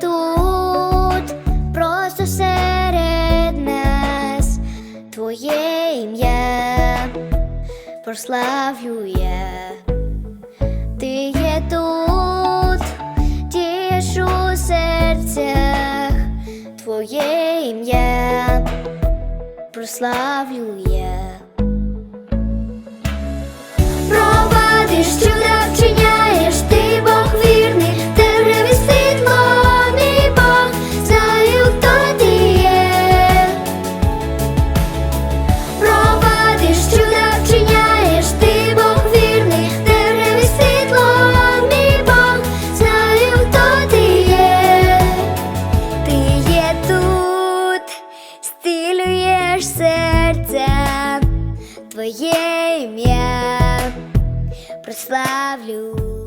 тут, просто серед нас, твоє ім'я прославлю я. Ти є тут, тіш у серцях, твоє ім'я прославлю я. ж серце, твоє ім'я прославлю.